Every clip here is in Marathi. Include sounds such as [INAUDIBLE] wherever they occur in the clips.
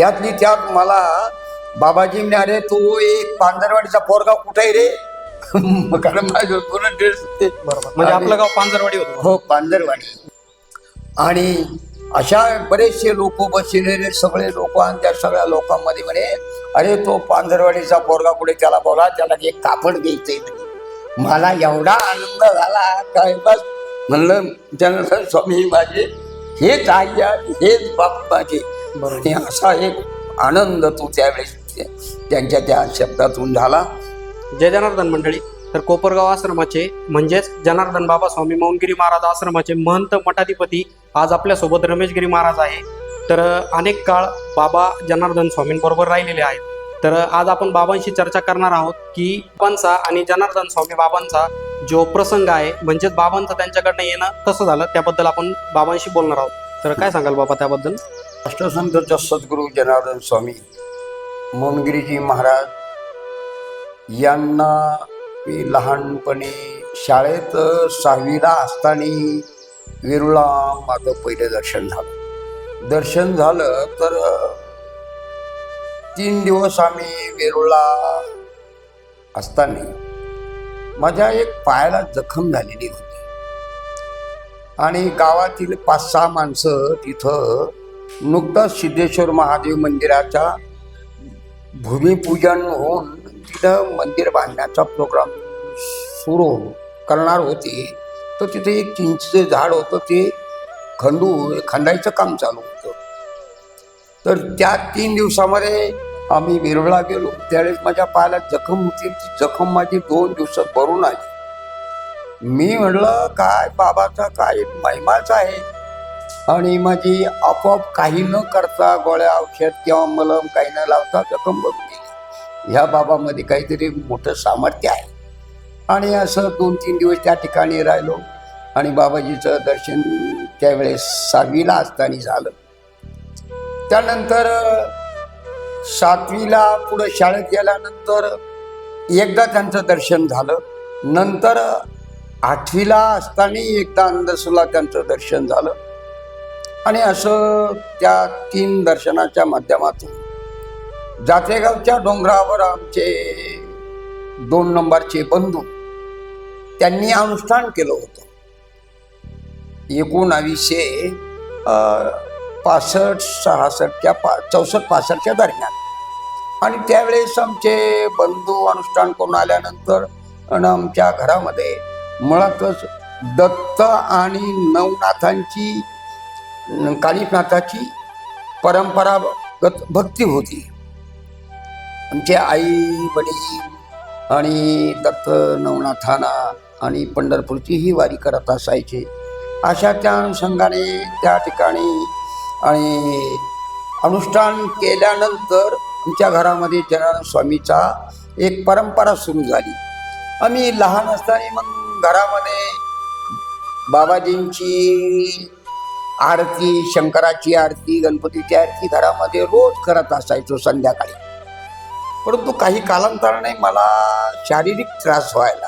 त्यातली त्यात मला बाबाजी म्हणे अरे तू एक पांढरवाडीचा पोरगा कुठे आहे रे? [LAUGHS] कारण माझ्या पूर्ण ड्रेस होते बरोबर. म्हणजे आपलं गाव पांजरवाडी होतं. हो पांढरवाडी. आणि अशा बरेचसे लोक बसलेले सगळे लोक आणि त्या सगळ्या लोकांमध्ये म्हणे अरे तो पांढरवाडीचा पोरगा कुठे? त्याला बोला त्याला एक कापड घ्यायचंय. मला एवढा आनंद झाला काय बस. म्हणलं जनार्दन स्वामी माझे हेच आई हेच बाप माझे. आणि असा एक आनंद तो त्यावेळेस त्या- त्यांच्या त्या शब्दातून झाला. जय जनार्दन मंडळी. तर कोपरगाव आश्रमाचे म्हणजेच जनार्दन बाबा स्वामी मौनगिरी महाराज आश्रमाचे महंत मठाधिपती आज आपल्यासोबत रमेशगिरी महाराज आहे. तर अनेक काळ बाबा जनार्दन स्वामींबरोबर राहिलेले आहेत. तर आज आपण बाबांशी चर्चा करणार आहोत की बाबांचा आणि जनार्दन स्वामी बाबांचा जो प्रसंग आहे म्हणजेच बाबांचं त्यांच्याकडनं येणं कसं झालं त्याबद्दल आपण बाबांशी बोलणार आहोत. तर काय सांगाल बाबा त्याबद्दल? अष्टसंतचा सद्गुरू जनार्दन स्वामी मोनगिरीजी महाराज यांना मी लहानपणी शाळेत सहावीला असताना वेरुळा माझं पहिलं दर्शन झालं दर्शन झालं तर तीन दिवस आम्ही वेरुळा असताना माझ्या एक पायाला जखम झालेली होती आणि गावातील पाच सहा माणसं तिथं नुकताच सिद्धेश्वर महादेव मंदिराचा भूमिपूजन होऊन तिथं मंदिर बांधण्याचा प्रोग्राम सुरू करणार होते. तर तिथे एक चिंचेचं झाड होतं ते खंडू खंडायचं काम चालू होतं. तर त्या तीन दिवसामध्ये आम्ही वेरुळला गेलो. त्यावेळेस माझ्या पायाला जखम होती. ती जखम माझी दोन दिवसात भरून आली. मी म्हटलं काय बाबाचा काय महिमाचा आहे? आणि माझी आपोआप काही न करता गोळ्या औषध किंवा मलम काही न लावता जखम बघून गेली. ह्या बाबामध्ये काहीतरी मोठं सामर्थ्य आहे. आणि असं दोन तीन दिवस त्या ठिकाणी राहिलो आणि बाबाजीचं दर्शन त्यावेळेस सहावीला असताना झालं. त्यानंतर सातवीला पुढं शाळेत गेल्यानंतर एकदा त्यांचं दर्शन झालं. नंतर आठवीला असताना एकदा अंधसुला त्यांचं दर्शन झालं. आणि असं त्या तीन दर्शनाच्या माध्यमातून जातेगावच्या डोंगरावर आमचे दोन नंबरचे बंधू त्यांनी अनुष्ठान केलं होतं. एकोणावीसशे पासष्ट सहासष्टच्या पा चौसष्ट पासष्टच्या दरम्यान. आणि त्यावेळेस आमचे बंधू अनुष्ठान करून आल्यानंतर आणि आमच्या घरामध्ये मुळातच दत्त आणि नवनाथांची कालीनाथाची परंपरागत भक्ती होती. आमचे आई वडील आणि दत्त नवनाथाना आणि पंढरपूरची ही वारी करत असायचे. अशा त्या अनुषंगाने त्या ठिकाणी आणि अनुष्ठान केल्यानंतर आमच्या घरामध्ये जनार्दन स्वामीचा एक परंपरा सुरू झाली. आम्ही लहान असताना मग घरामध्ये बाबाजींची आरती शंकराची आरती गणपतीची आरती घरामध्ये रोज करत असायचो संध्याकाळी. परंतु काही कालांतराने मला शारीरिक त्रास व्हायला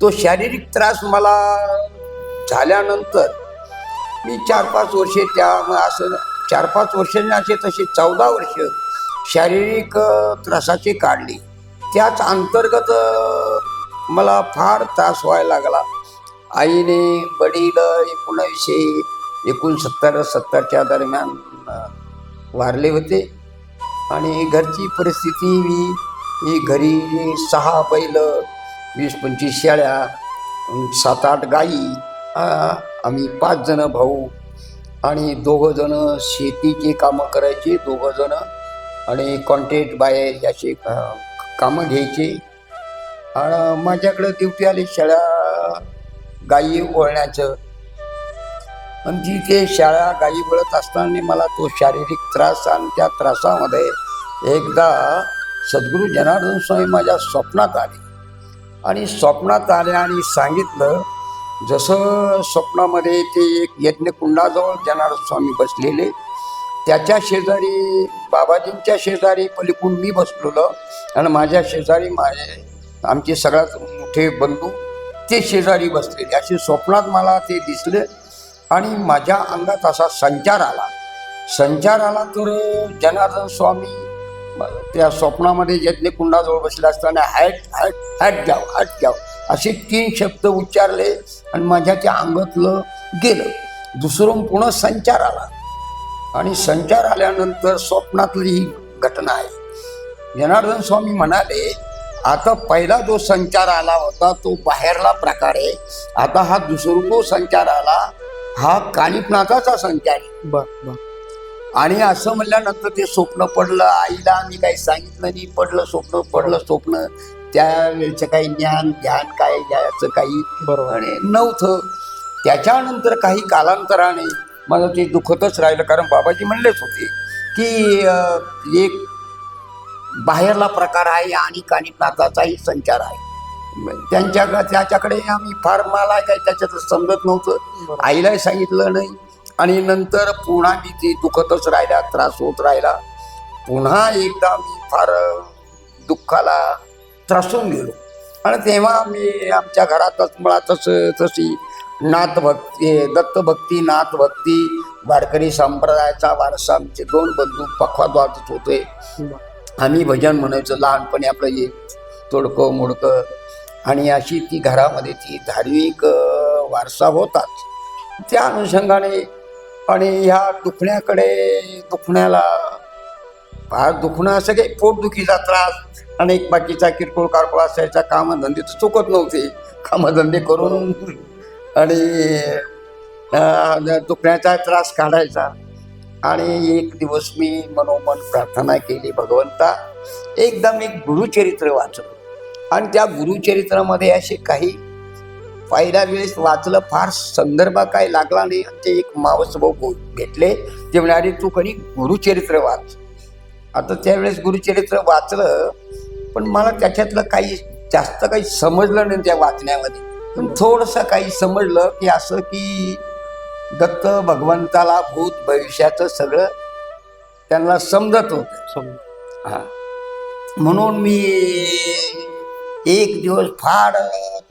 तो शारीरिक त्रास मला झाल्यानंतर मी चार पाच वर्षे त्या असं चार पाच वर्षांनी असे तसे चौदा वर्ष शारीरिक त्रासाचे काढली. त्याच अंतर्गत मला फार त्रास व्हायला लागला. आईने वडील एकोणावीसशे एकोणसत्तर सत्तरच्या दरम्यान वारले होते. आणि घरची परिस्थिती मी ही घरी सहा बैल वीस पंचवीस शेळ्या सात आठ गाई आम्ही पाच जण भाऊ आणि दोघं जण शेतीची कामं करायची दोघं जण आणि कॉन्ट्रॅक्ट बाहेर याचे कामं घ्यायचे. आणि माझ्याकडं ड्युटी आली शेळ्या गायी वळण्याचं. आणि तिथे ते शाळा गायी वळत असताना मला तो शारीरिक त्रास आणि त्या त्रासामध्ये एकदा सद्गुरू जनार्दन स्वामी माझ्या स्वप्नात आले. आणि स्वप्नात आले आणि सांगितलं जसं स्वप्नामध्ये ते एक यज्ञकुंडाजवळ जनार्दन स्वामी बसलेले त्याच्या शेजारी बाबाजींच्या शेजारी पलीकडून मी बसलेलो. आणि माझ्या शेजारी माझे आमचे सगळ्यात मोठे बंधू ते शेजारी बसलेले. असे स्वप्नात मला ते दिसले आणि माझ्या अंगात असा संचार आला. संचार आला तर जनार्दन स्वामी त्या स्वप्नामध्ये यज्ञ कुंडाजवळ बसले असताना हॅट हॅट हॅट घ्याव हॅट घ्याव असे तीन शब्द उच्चारले आणि माझ्या त्या अंगातलं गेलं. दुसरं पुन्हा संचार आला. आणि संचार आल्यानंतर स्वप्नातली ही घटना आहे. जनार्दन स्वामी म्हणाले आता पहिला जो संचार आला होता तो बाहेरला प्रकार. आहे आता हा दुसरा जो संचार आला हा कानिपनाथाचा संचार आहे. बर बर. आणि असं म्हणल्यानंतर ते स्वप्न पडलं आईला आम्ही काही सांगितलं नाही पडलं स्वप्न पडलं स्वप्न. त्यावेळेचं काही ज्ञान ध्यान काय याचं काही बरोबर. नव्हतं. त्याच्यानंतर काही कालांतराने मला ते दुखतच राहिलं कारण बाबाजी म्हणलेच होते की एक बाहेरला प्रकार आहे आणि कानिपनाथाचाही संचार आहे. त्यांच्या त्याच्याकडे आम्ही फार मला काही त्याच्यात समजत नव्हतं. आईलाही सांगितलं नाही. आणि नंतर पुन्हा मी ते दुखतच राहिला त्रास होत राहिला. पुन्हा एकदा मी फार दुःखाला त्रासून गेलो. आणि तेव्हा मी आमच्या घरातच मुळातच तशी नाथ भक्ती दत्तभक्ती नाथ भक्ती वारकरी संप्रदायाचा वारसा आमचे दोन बंधू पखवाद वाजत होते. आम्ही भजन म्हणायचं लहानपणी आपलं हे तोडकं मोडकं. आणि अशी ती घरामध्ये ती धार्मिक वारसा होताच. त्या अनुषंगाने आणि ह्या दुखण्याकडे दुखण्याला फार दुखणं असं काही पोटदुखीचा त्रास आणि एक बाकीचा किरकोळ कारकोळ असायचा कामधंदे तर चुकत नव्हते. कामधंदे करून आणि दुखण्याचा त्रास काढायचा. आणि एक दिवस मी मनोमन प्रार्थना केली भगवंता. एकदम एक गुरुचरित्र वाचलं. आणि त्या गुरुचरित्रामध्ये असे काही पहिल्या वेळेस वाचलं फार संदर्भ काय लागला नाही. आणि ते एक मावस भाऊ भेटले. ते म्हणाले तू कधी गुरुचरित्र वाच. आता त्यावेळेस गुरुचरित्र वाचलं पण मला त्याच्यातलं काही जास्त काही समजलं नाही त्या वाचण्यामध्ये. पण थोडंसं काही समजलं की असं की दत्त भगवंताला भूत भविष्याचं सगळं त्यांना समजत होतं. हा. म्हणून मी एक दिवस फार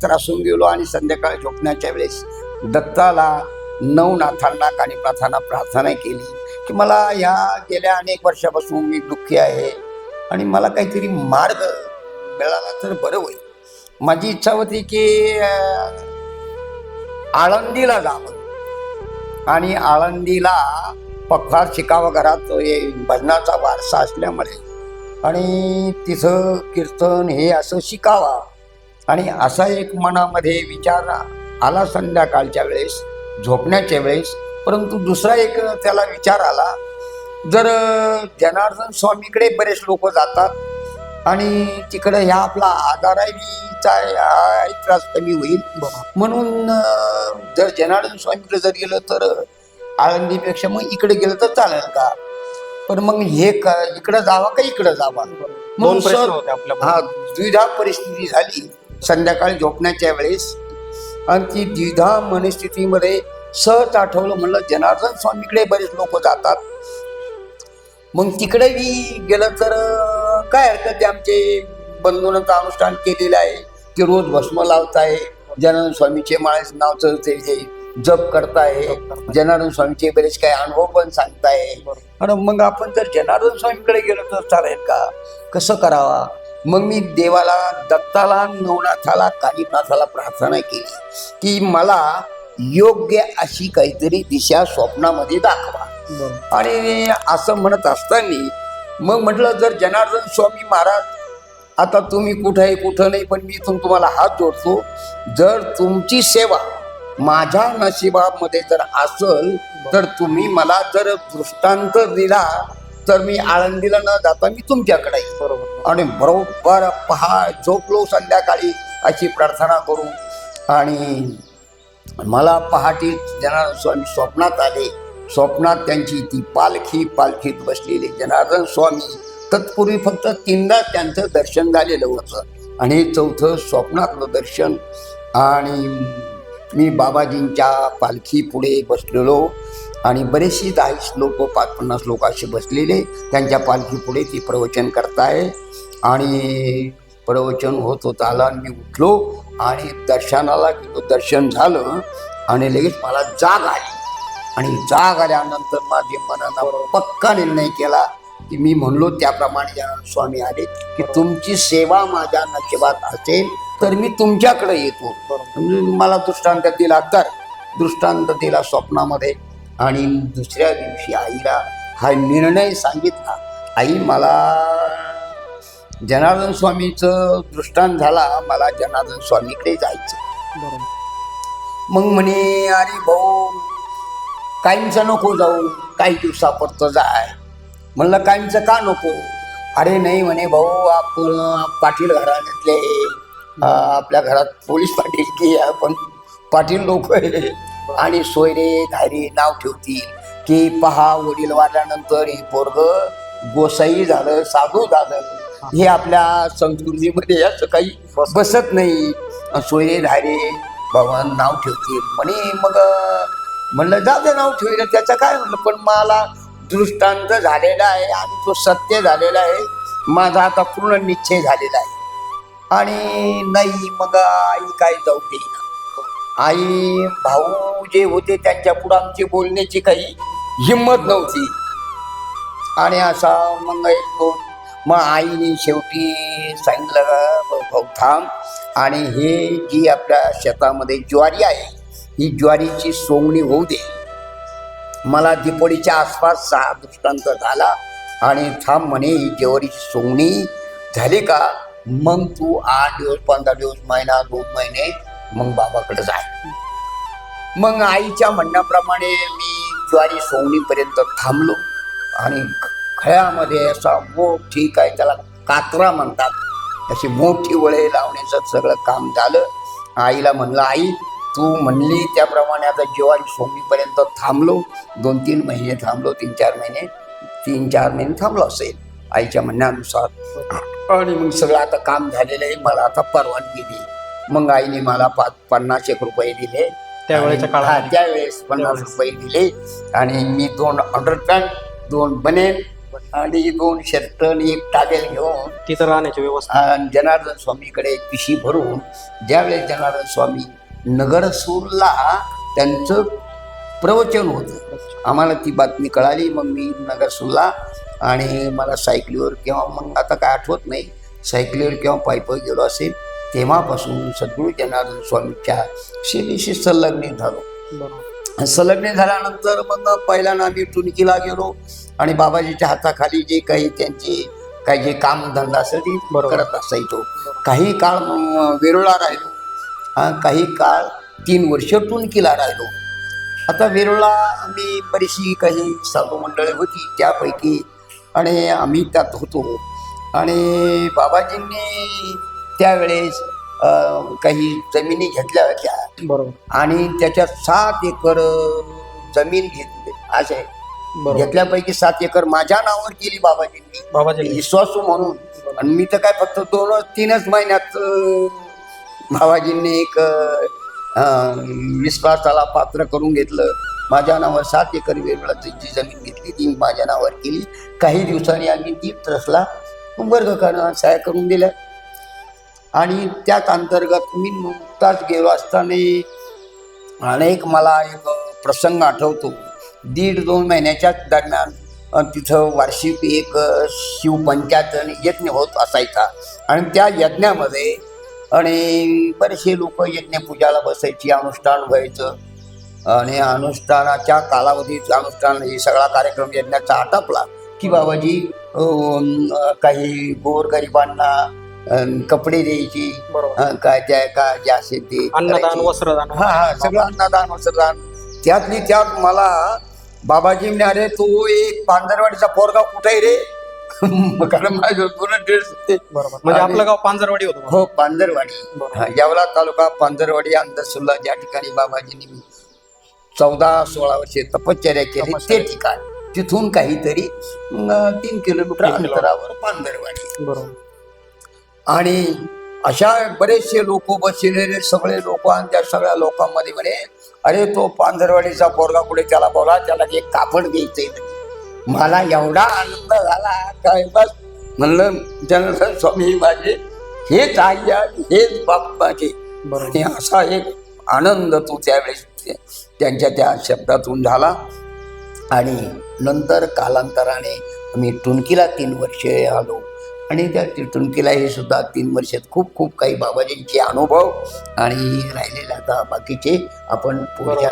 त्रासून गेलो आणि संध्याकाळी झोपण्याच्या वेळेस दत्ताला नवनाथांना कानिपाथांना प्रार्थना केली की मला ह्या गेल्या अनेक वर्षापासून मी दुःखी आहे आणि मला काहीतरी मार्ग मिळाला तर बरं होईल. माझी इच्छा होती की आळंदीला जावं. आणि आळंदीला पखार शिकावं घरात भजनाचा वारसा असल्यामुळे. आणि तिथं कीर्तन हे असं शिकावा. आणि असा एक मनामध्ये विचार आला संध्याकाळच्या वेळेस झोपण्याच्या वेळेस. परंतु दुसरा एक त्याला विचार आला. जर जनार्दन स्वामीकडे बरेच लोक जातात. आणि तिकडे ह्या आपला आजाराचा त्रास कमी होईल. म्हणून जर जनार्दन स्वामीकडे जर गेलं तर आळंदीपेक्षा मग इकडे गेलं तर चालेल का? पण मग हे क इकडं जावा का इकडं जावा? दोन मग सर- हा द्विधा परिस्थिती झाली. संध्याकाळी झोपण्याच्या वेळेस. आणि ती द्विधा मनस्थितीमध्ये सहज आठवलं म्हणलं जनार्दन स्वामीकडे बरेच लोक जातात. मग तिकडे गेलं तर काय हरकत आहे आमचे? बंधूंचं अनुष्ठान केलेलं आहे. ते रोज भस्म लावताय. जनार्दन स्वामीचे माळेच नावचं ते जप करताय. जनार्दन स्वामीचे बरेच काही अनुभव पण सांगताय. आणि मग आपण जर जनार्दन स्वामीकडे गेलो तर चालेल का? कसं करावा? मग मी देवाला दत्ताला नवनाथाला कालीनाथाला प्रार्थना केली. की मला योग्य अशी काहीतरी दिशा स्वप्नामध्ये दाखवा. आणि असं म्हणत असताना मग म्हटलं जर जनार्दन स्वामी महाराज आता तुम्ही कुठं आहे कुठं नाही पण मी इथून तुम्हाला हात जोडतो. जर तुमची सेवा माझ्या नशिबामध्ये जर असल तर तुम्ही मला जर दृष्टांत दिला तर मी आळंदीला न जाता मी तुमच्याकडे बरोबर. आणि बरोबर पहा झोपलो संध्याकाळी अशी प्रार्थना करू आणि मला पहाटे जनार्दन स्वामी स्वप्नात आले. स्वप्नात त्यांची ती पालखी पालखीत बसलेले जनार्दन स्वामी. तत्पूर्वी फक्त तीनदा त्यांचं दर्शन झालेलं होतं. आणि हे चौथं स्वप्नातलं दर्शन. आणि मी बाबाजींच्या पालखी पुढे बसलेलो. आणि बरेचशी दहा लोक पाच पन्नास लोक असे बसलेले. त्यांच्या पालखी पुढे ती प्रवचन करताय. आणि प्रवचन होत होत आलं. आणि मी उठलो आणि दर्शनाला गेलो. दर्शन झालं. आणि लगेच मला जाग आली. आणि जाग आल्यानंतर माझे मनानं पक्का निर्णय केला की मी म्हणलो त्याप्रमाणे जनार्दन स्वामी आले की तुमची सेवा माझ्या नशिबात असेल तर मी तुमच्याकडे येतो. म्हणजे मला दृष्टांत दिला तर दृष्टांत दिला स्वप्नामध्ये. आणि दुसऱ्या दिवशी आईला हा निर्णय सांगितला. आई मला जनार्दन स्वामीचं दृष्टांत झाला मला जनार्दन स्वामीकडे जायचं. मग म्हणे अरे भाऊ काहींचं नको जाऊ काही दिवसापुरतं जाय. म्हणलं काहींचं का नको? अरे नाही म्हणे भाऊ आपण पाटील घराण्यातले आपल्या घरात पोलीस पाटील की आपण? पाटील लोक आहे. आणि सोयरे धायरे नाव ठेवतील. की पहा वडील वाढल्यानंतर हे पोरग गोसाई झालं साधू झालं. हे आपल्या संस्कृतीमध्ये असं काही बसत नाही. सोयरे धायरे भगवान नाव ठेवतील. म्हणे मग म्हणलं जाऊ दे नाव ठेवलं त्याचं काय म्हणलं पण मला दृष्टांत झालेला आहे आणि तो सत्य झालेला आहे. माझा आता पूर्ण निश्चय झालेला आहे. आणि नाही मग आई काय जाऊ देईना. आई भाऊ जे होते त्यांच्या पुढे आमची बोलण्याची काही हिंमत नव्हती. आणि असा मग एक मग आईने शेवटी सांगितलं भाऊ थांब. आणि हे जी आपल्या शेतामध्ये ज्वारी आहे ही ज्वारीची सोंगणी होऊ दे. मला दिपोळीच्या आसपास सहा दृष्टांत झाला आणि थांब म्हणे ही ज्वारीची सोंगणी झाली का? मग तू आठ दिवस पंधरा दिवस महिना दोन महिने मग बाबाकडे जाय. मग आईच्या म्हणण्याप्रमाणे मी ज्वारी सोंगणीपर्यंत थांबलो आणि खळ्यामध्ये असा मोठी काय त्याला कात्रा म्हणतात अशी मोठी वळे लावण्याचं सगळं काम झालं. आईला म्हणलं आई तू म्हणली त्याप्रमाणे आता ज्वारी सोंगणीपर्यंत थांबलो दोन तीन महिने थांबलो तीन चार महिने तीन चार महिने थांबलो असेल आईच्या म्हणण्यानुसार. आणि मग सगळं आता काम झालेलं आहे मला आता परवानगी दे. मग आईने मला पाच पन्नास एक रुपये दिले. त्यावेळेच्या काळात त्यावेळेस पन्नास रुपये दिले. आणि मी दोन अंडरपॅन्ट दोन बनेन आणि दोन शर्ट आणि एक टावेल घेऊन तिथं राहण्याची व्यवस्था. आणि जनार्दन स्वामीकडे पिशी भरून ज्यावेळेस जनार्दन स्वामी नगरसूरला त्यांचं प्रवचन होतं. आम्हाला ती बातमी कळाली मग मी नगरसूरला आणि मला सायकलीवर किंवा मग आता काय आठवत नाही सायकलीवर किंवा पायी गेलो असेल तेव्हापासून सद्गुरू जनार्दन स्वामीच्या सेवेशी संलग्नित झालो. संलग्न झाल्यानंतर मग पहिल्यांदा आम्ही टुनकीला गेलो आणि बाबाजीच्या हाताखाली जे काही त्यांचे काही जे कामधंदा असेल ते. करत असायचो. काही काळ मग वेरुळला राहिलो. काही काळ तीन वर्ष टुनकीला राहिलो. आता वेरुळला आम्ही बरीचशी काही साधू मंडळी होती त्यापैकी आणि आम्ही त्यात होतो. आणि बाबाजींनी त्यावेळेस काही जमिनी घेतल्या होत्या. बरोबर. आणि त्याच्यात सात एकर जमीन घेतली. असे. घेतल्यापैकी सात एकर माझ्या नावावर केली बाबाजींनी. बाबाजी विश्वासू म्हणून. आणि मी तर काय फक्त दोन तीनच महिन्यात बाबाजींनी एक विश्वासाला पात्र करून घेतलं. माझ्या नावावर सात एकर वेगळा जी जमीन घेतली ती माझ्या नावावर केली. काही दिवसांनी आम्ही ती ट्रस्टला वर्ग करणं सहाय्य करून दिल्या आणि त्याच अंतर्गत मी नुकताच गेलो असताना अनेक मला एक प्रसंग आठवतो. दीड दोन महिन्याच्या दरम्यान तिथं वार्षिक एक शिवपंचायत यज्ञ होत असायचा. आणि त्या यज्ञामध्ये आणि बरेचसे लोक यज्ञ पूजाला बसायची अनुष्ठान व्हायचं. आणि अनुष्ठानाच्या कालावधीत अनुष्ठान हे सगळा कार्यक्रम यज्ञाचा आटपला की बाबाजी काही गोरगरिबांना कपडे द्यायची काय त्या काय जे असेल ते अन्नदान. वस्त्रदान. हा हा सगळं अन्नदान वस्त्रदान. त्यातली त्यात मला बाबाजी म्हणे अरे तू एक पांढरवाडीचा पोरगा कुठे आहे रे? कारण माझं पूर्ण ड्रेस होते बरोबर म्हणजे आणि- आपलं गाव पांजरवाडी होतं हो. हा, येवला तालुका पांढरवाडी अंधसुल्ला ज्या ठिकाणी बाबाजींनी चौदा सोळा वर्षे तपश्चर्या केली ते तपश्चर्या. ठिकाण तिथून काहीतरी अं, तीन किलोमीटर तीन किलोमीटर. अंतरावर पांढरवाडी बरोबर आणि अशा बरेचसे लोक बसलेले सगळे लोक आणि त्या सगळ्या लोकांमध्ये म्हणे अरे तो पांढरवाडीचा पोरगा कुठे त्याला बोला त्याला एक कापड द्यायचंय म्हणे. मला एवढा आनंद झाला काय बस. म्हणलं जनार्दन स्वामी माझे हेच आई हेच बाप माझे आणि असा एक आनंद तो त्यावेळेस त्यांच्या त्या शब्दातून झाला. आणि नंतर कालांतराने मी टुणकीला तीन वर्षे आलो. आणि त्या टुणकीला हे सुद्धा तीन वर्षात खूप खूप काही बाबाजींचे अनुभव आणि राहिलेले आता बाकीचे आपण पुढच्या.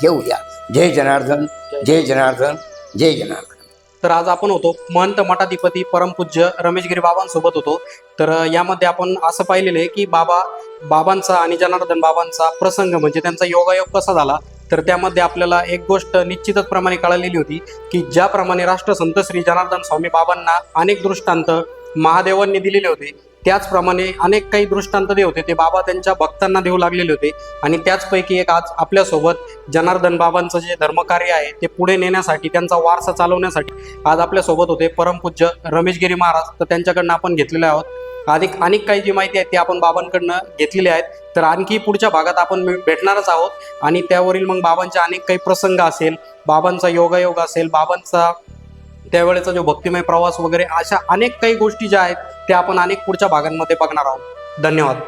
घेऊया. जय जनार्दन. जय जनार्दन. जय जनार्दन तर आज आपण होतो महंत मठाधिपती परमपूज्य रमेशगिरी बाबांसोबत होतो. तर यामध्ये आपण असं पाहिलेलं आहे की बाबा बाबांचा आणि जनार्दन बाबांचा प्रसंग म्हणजे त्यांचा योगायोग कसा झाला? तर त्यामध्ये आपल्याला एक गोष्ट निश्चितच प्रमाणे कळलेली होती की ज्याप्रमाणे राष्ट्रसंत श्री जनार्दन स्वामी बाबांना अनेक दृष्टांत महादेवांनी दिलेले होते. त्याचप्रमाणे अनेक काही दृष्टांत जे होते ते बाबा त्यांच्या भक्तांना देऊ लागलेले होते. आणि त्याचपैकी एक आज आपल्यासोबत जनार्दन बाबांचं जे धर्मकार्य आहे ते पुढे नेण्यासाठी त्यांचा वारसा चालवण्यासाठी आज आपल्यासोबत होते परमपूज्य रमेशगिरी महाराज. तर त्यांच्याकडनं आपण घेतलेले आहोत. अधिक अनेक काही जी माहिती आहे ती आपण बाबांकडनं घेतलेली आहेत. तर आणखी पुढच्या भागात आपण भेटणारच आहोत. आणि त्यावरील मग बाबांचे अनेक काही प्रसंग असेल बाबांचा योगायोग असेल बाबांचा त्यावेळेचा जो भक्तिमय प्रवास वगैरे अशा अनेक काही गोष्टी ज्या आहेत त्या आपण अनेक पुढच्या भागांमध्ये बघणार आहोत. धन्यवाद.